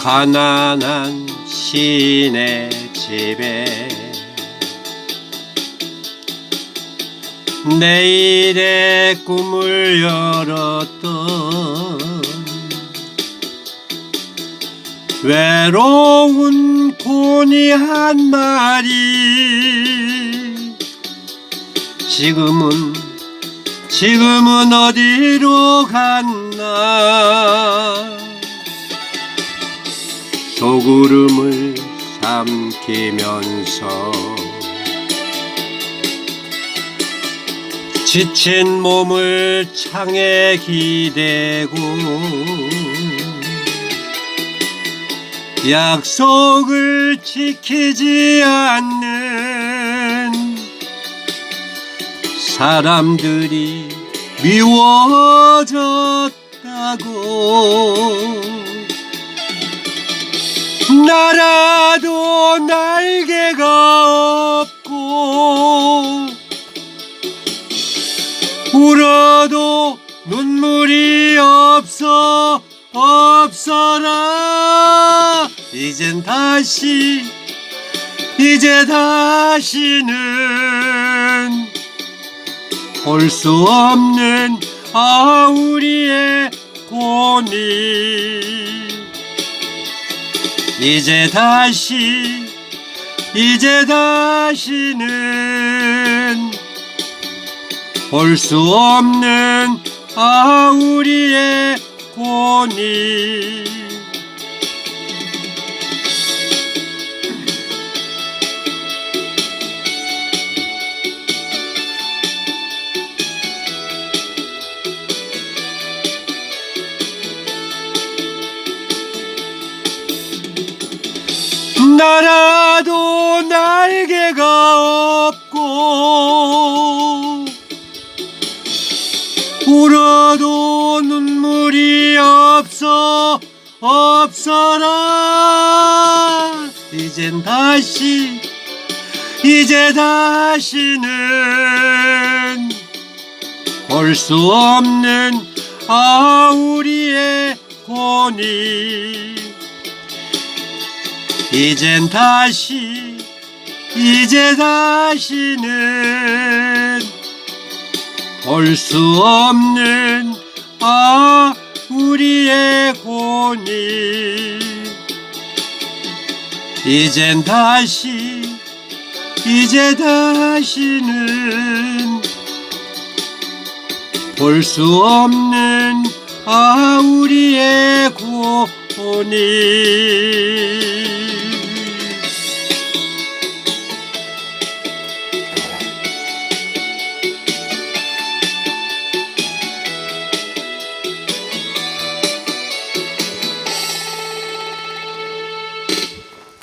가난한 시인의 집에 내일의 꿈을 열었던 외로운 고니 한 마리. 지금은 지금은 어디로 갔나 소구름을 삼키면서 지친 몸을 창에 기대고 약속을 지키지 않는 사람들이 미워졌다고 나라도 날개가 없고 울어도 눈물이 없어 없어라. 이젠 다시 이제 다시는 볼 수 없는 아 우리의 고니 이제 다시 이제 다시는 볼 수 없는 아 우리의 고니 나라도 날개가 없고 울어도 눈물이 없어 없어라. 이젠 다시 이제 다시는 볼 수 없는 아 우리의 고니 이젠 다시 이제 다시는 볼 수 없는 아 우리의 고니 이젠 다시 이제 다시는 볼 수 없는 아 우리의 고니